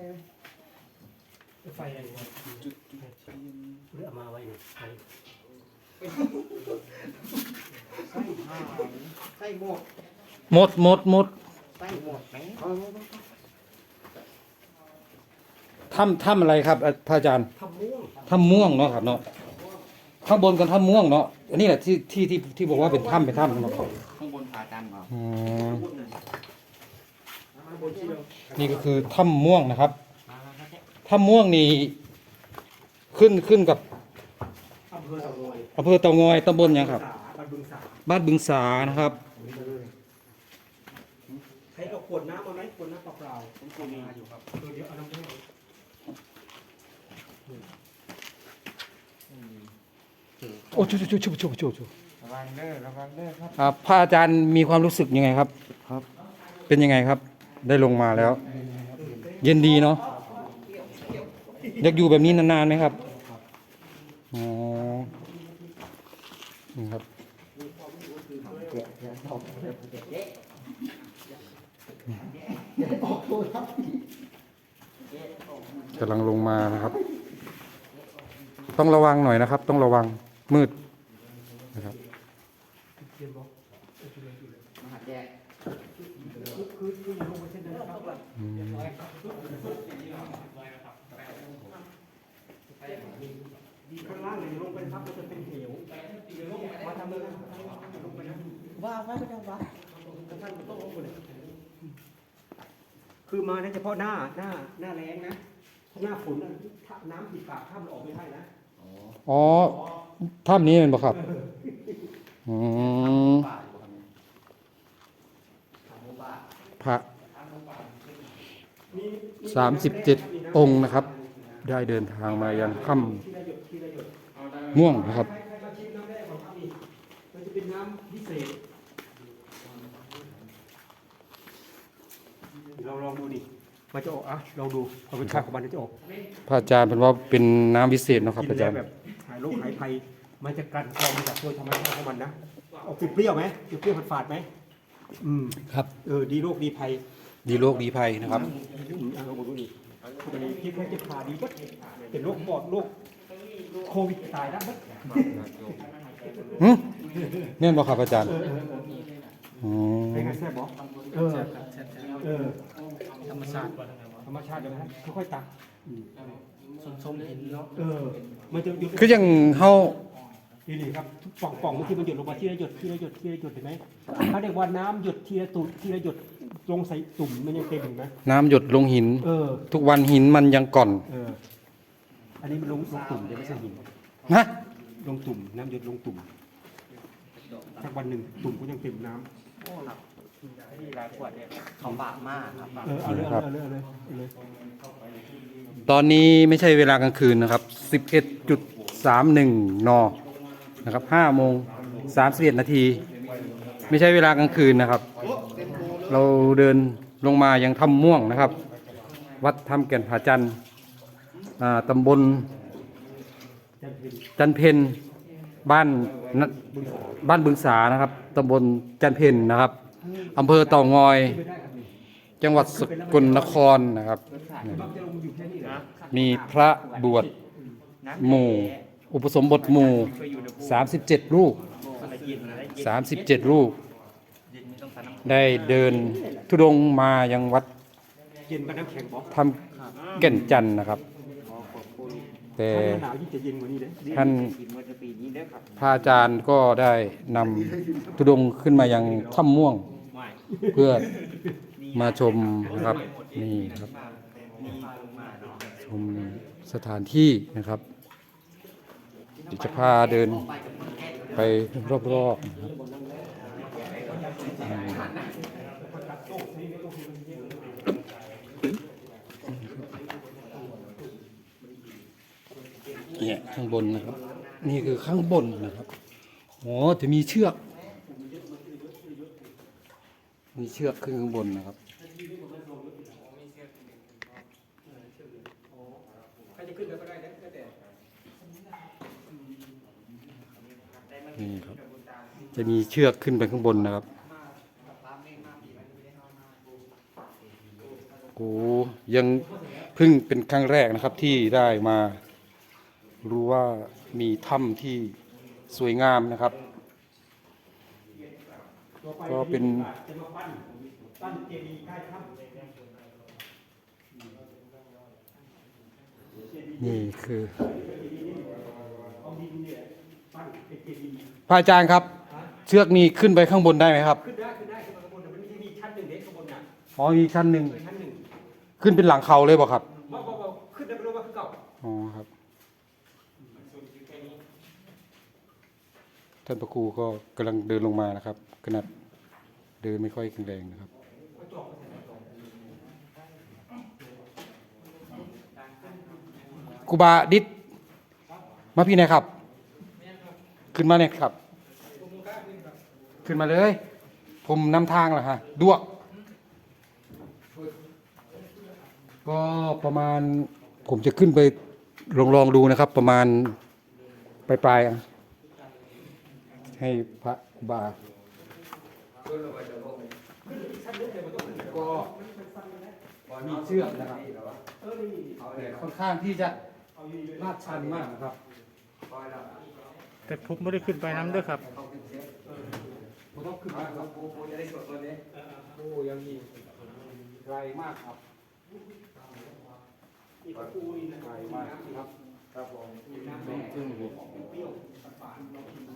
ช่ไหมไฟอะไรวะจุดจุดเทียนหรือเอามาไว้เนี่ยไฟไส้ผ้าไส้หมวกหมดหมดหมดไส้หมวกไหมถ้ำถ้ำอะไรครับอะพระอาจารย์ทำม่วงถ้ำม่วงเนาะครับเนาะข้างบนกันถ้ำม่วงเนาะอันนี้แหละที่ที่ที่ที่บอกว่าเป็นถ้ำเป็นถ้ำเนาะข้างบนผาจันทร์เหรออืมมาบ นที่เรานี่ก็คือถ้ำม่วงนะครับมาแล้วครับเนี่ยถ้ำม่วงนี่ขึ้นขึ้นกับอำเภอเต่างอยอำเภอเตางอยตำบลหยังครับ บ้านบึงสาบ้านบึงสานะครับใครเอาขวดน้ำมาไหมขวดน้ำเปล่าผมกูมีอยู่ครับๆเออเดี๋ยวเอาน้ำแห้งโอ้ชุชุชุชุชุชุชุระวังเด้อระวังเด้อครับอ่าพระอาจารย์มีความรู้สึกยังไงครับ ครับ เป็นยังไงครับ ได้ลงมาแล้ว เย็นดีเนาะอยากอยู่แบบนี้นานๆไหมครับอ๋อนี่ครับกำลังลงมานะครับ ต้องระวังหน่อยนะครับ ต้องระวังมืดนะครับ เตรียมบอก มหาแจก คือคือลงไปเช่นเดิมครับ อืม ข้างล่างเนี่ยลงไปครับมันจะเป็นเหวมาทำเลยนะลงไปนะว่าไว้ไม่ต้องว่าท่านต้องลงไปเลย คือมาในเฉพาะหน้าหน้าหน้าแรงนะถ้าหน้าฝนน่ะถ้าน้ำติดปากถ้ำมันออกไม่ได้นะอ๋อถ้ำนี้เป็นปะครับอืมป่าอยู่ครับเนี่ยถามหมู่บ้านพระมีมีสามสิบเจ็ดองค์นะครับ ได้เดินทางมายังถ้ทีละหยดทีละหยดำม่วงนะครับใครใครมาชิมน้ำแรกของถ้ำนี่มันจะเป็นน้ำพิเศษเราลองดูดิมันจะออกอะลองดูความเป็นชาติของมันจะออกพระอาจารย์เป็นว่าเป็นน้ำพิเศษเนาะครับกินอาจาแล้รวย์แบบหายโรคหายภัย มันจะกลั่นกรองมาจากโดยธรรมชาติของมันนะออกเปรี้ยวๆไหมเปรี้ยวๆฝาดๆไหมอืมครับเออดีโรคดีภัย ดีโรคดีภัยนะครับอื มเอาลองดูดิอันนี้ที่แค่จะผ่าดีปั๊บเป็นโรคปอดโรคโควิดตายนะปั๊บหึแม่นบ่ครับอาจารย์เออเออเอออืมเป็นไงแซ่บบอเออเออธรรมชาติธรรมชาติเดี๋ยวนะค่อยๆตักส้มๆเห็นเนาะเออมันจะหยุดคือยังเฮานี่นี่ครับป่องป่องๆบางทีมันหยดลงมาทีละหยดทีละหยดทีละหยดเห็นไหมเขาเรียกว่าน้ำหยดทีละตุทีละหยด ลงใส่ตุ่มมันยังเต็มเห็นไหมน้ำหยดลงหิน เออ ทุกวันหินมันยังก่อนเออ อันนี้มันลงลงตุ่มเดี๋ยวไม่ใช่หินฮะลงตุ่มน้ำหยดลงตุ่มสักวันหนึ่งตุ่มก็ยังเต็มน้โอ้ครับที่หลายขวดเนี่ยเขาบากมากครับำเออเอาเลยเอาเลยเอาเลยเอาเลยตอนนี้ไม่ใช่เวลากลางคืนนะครับ 11.31 น นะครับ5โมง31 นาที ไม่ใช่เวลากลางคืนนะครับ เราเดินลงมายังถ้ำม่วงนะครับ วัดถ้ำแก่นผาจันทร์อ่าตำบลจันเพนบ้านบ้านบึงสานะครับตำบลจันเพนนะครับอำเภอเต่างอย จังหวัดสกลนครนะครับ มีพระบวชหมู่ อุปสมบทหมู่ 37 รูปอะไรกินอะไรกิน37 รูป ไม่ต้องใส่น้ำได้เดินทุดงค์มายังวัดเย็นปานน้ำแข็งบอกทำแก่นจันทร์นะครับขอขอบคุณแต่ถ้าหน้าหนาวยิ่งจะเย็นกว่านี้เลยท่านกินวันปีนี้เด้อครับพระอาจารย์ก็ได้นำทุดงค์ขึ้นมายังถ้ำม่วงไม่เพื่อมาชมนะครับนี่นะครับมีลงมาเนาะชมสถานที่นะครับเดี๋ยวจะพาเดินไปรอบๆนะครับ เนี่ยข้างบนนะครับ นี่คือข้างบนนะครับอ๋อจะมีเชือก มีเชือกขึ้นข้างบนนะครับนี่ครับ จะมีเชือกขึ้นไปข้างบนนะครับโอ้ยังเพิ่งเป็นครั้งแรกนะครับที่ได้มา รู้ว่ามีถ้ำที่สวยงามนะครับต่อไปก็เป็นจะมาปั้นปั้นเจดีย์ใต้ถ้ำนี่คือเอาดินเนี่ยปั้นเป็นเจดีย์พระอาจารย์ครับ เชือกนี้ขึ้นไปข้างบนได้ไหมครับขึ้นได้ขึ้นได้ขึ้นมาข้างบนแต่มันจะมีชั้นหนึ่งเด็กข้างบนน่ะอ๋อมีชั้นหนึ่งเลยชั้นหนึ่งขึ้นเป็นหลังเขาเลยบอกครับว่าว่าว่าขึ้นได้ไม่รู้ว่าคือเก่าอ๋อครับ ท่านพระครูก็กำลังเดินลงมานะครับ ขนาดเดินไม่ค่อยแข็งแรงนะครับครูบาดิษมาพี่หนอยครับ ขึ้นมาเนี่ยครับ ขึ้นมาเลย ผมนำทางเหรอฮะดวก ก็ประมาณผมจะขึ้นไปลองลองดูนะครับ ประมาณปลายปลายอะ ให้พระครูบาก็มีเชือกนะครับแต่ค่อนข้างที่จะลาดชันมากนะครับ แต่ผมไม่ได้ขึ้นไปน้ำด้วยครับผมต้องขึ้นมาครับโอ้โหจะได้สดตัวนี้โอ้ยังมีไกลมากครับนี่ก็ปูนี่นะไกลมากครับ ครับผมต้องขึ้นเลย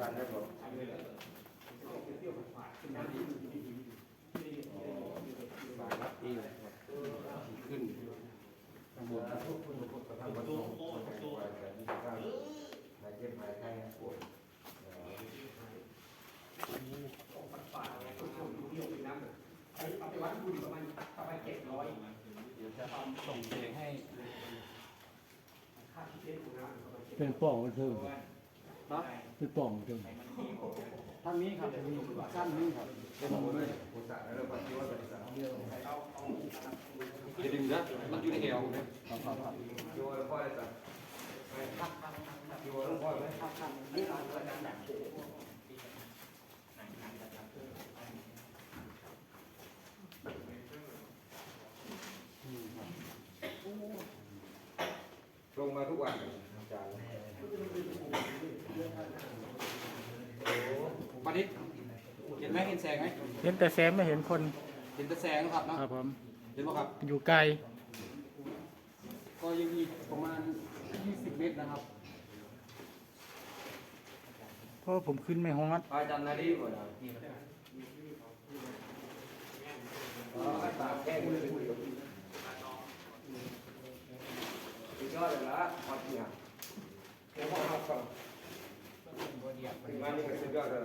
กันได้ผมสายลัดนี่เลยขึ้นข้างบน เอาไปวัดดูดิประมาณประมาณเจ็ดร้อย เดี๋ยวจะส่งเพลงให้ ค่าที่เล่นของน้ำประมาณ เป็นป่องเทิงเป็นป่องเทิงทางนี้ครับท่านนี้ครับเป็นมเลยจะดึงนะมันอยู่ในเอวเนี่ยลงมาทุกวันอาจารย์มาดิเห็น ไหมเห็นแสงไหมเห็นแต่แสงไม่เห็นคนเห็นแต่แสงครับเนาะครับผมเห็นไหมครับ อยู่ไกล ก็ยังอีกประมาณ 20 เมตรนะครับเพราะผมขึ้นไม่ฮอดอาจารย์นาดีก่อนนะปากแก้มือคุยกับสุดยอดเลยละครับเนี่ยเดี๋ยวพ่อครับก่อนถึงวันนี้ก็สุดยอดเลย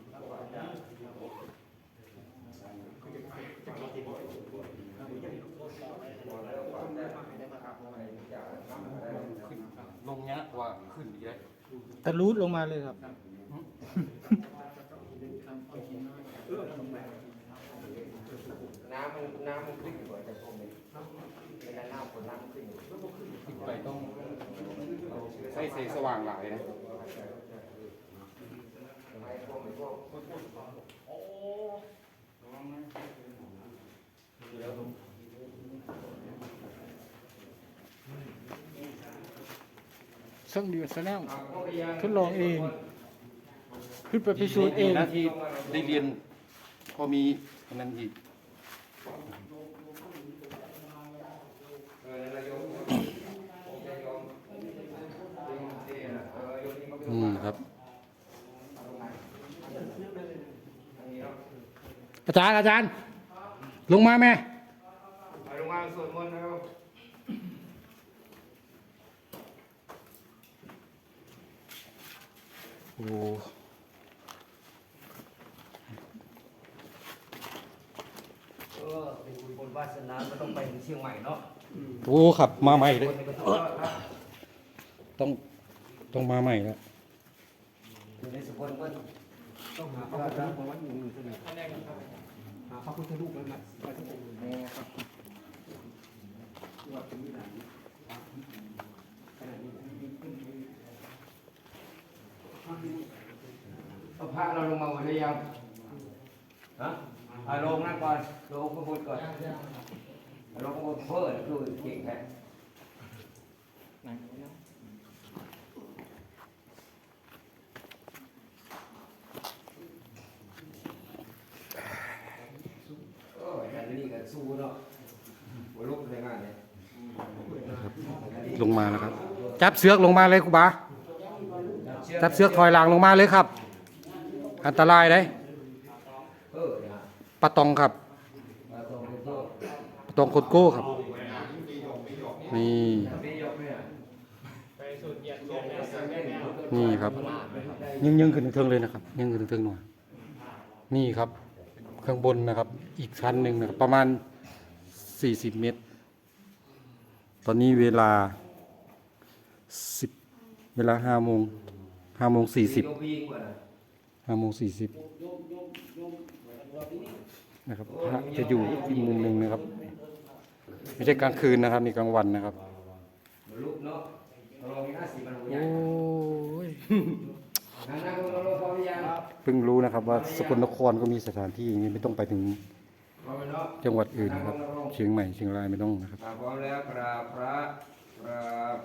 นี้ยกว่าขึ้นอีกแล้วทะลุลงมาเลยครับ น้ำมันน้ำมันขึ้นอยู่แต่ผมเนี่ยเวลาน้ำฝนน้ำมันขึ้นอยู่ขึ้นไปต้องใช้แสงสว่างหลายนะไม้ พวกไม้พวกซึ่งดีซะแล้วอ่าพวกพยานทดลองเอง ขึ้นไปพิสูจน์เอง นะที่ได้เรียนพอมีอันนั้นอีกเออแล้วโยมผมจะโยมโยมเสียนะเออโยมนี่มันก็อืมครับอันนี้เนาะอาจารย์อาจารย์ ลงมาแม่ ไปโรงงานสวดมนต์นะครับ โอ้ เออเป็นบุญบนวาสนาก็ต้องไปถึงเชียงใหม่เนาะโหครับมาใหม่เลย คนนี้ก็สุดยอดครับต้องต้องมาใหม่แล้วอยู่ในสมคนเพิ่นต้องหาพระพุทธรูปมาไว้อยู่หนึ่งเสน่ห์หาพระพุทธรูปแล้วนะไว้ทุกองค์เลยแม่ครับว่าเป็นที่ไหนขนาดนี้เอาพระเราลงมาหมดหรือยังฮะเอาลงนั่นก่อนลงข้างบนก่อนเอา ลงข้างบนเพิ่นคือเก่งแท้โอ้ยอันนี้ก็สู้เนาะหัวลุกเลยงานเนี่ยลงมาแล้วครับ จับเสือกลงมาเลยครูบา จับเสือกถอยหลังลงมาเลยครับ อันตรายเลยเออนะ ปะตองครับ มาตรงนี้ก็ ปะ ตองโคตรโก้ครับ นี่นี่ครับ ยังยังขึ้นถึงๆเลยนะครับ ยังขึ้นถึงๆหน่อยนี่ครับ ข้างบนนะครับ อีกชั้นหนึ่งนะครับ ประมาณ 40 เมตร ตอนนี้เวลา 10 เวลา5โมง5โมง40ยกวิ่งกว่านะห้าโมงสี่สิบนะครับพระจะอยู่อีกมุมหนึ่งนะครับ ไม่ใช่กลางคืนนะครับนี่กลางวันนะครับลุกเนาะลองห้าสิบมันหัวใหโอ้ญ่ยนั่งนั่งลงลงพอหรือยังเพิ่งรู้นะครับว่าสกลนครก็มีสถานที่อย่างนี้ไม่ต้องไปถึงพร้อมเนาะจังหวัดอื่นนะครับ เชียงใหม่เชียงรายไม่ต้องนะครับพร้อมแล้วกราบพระกราบ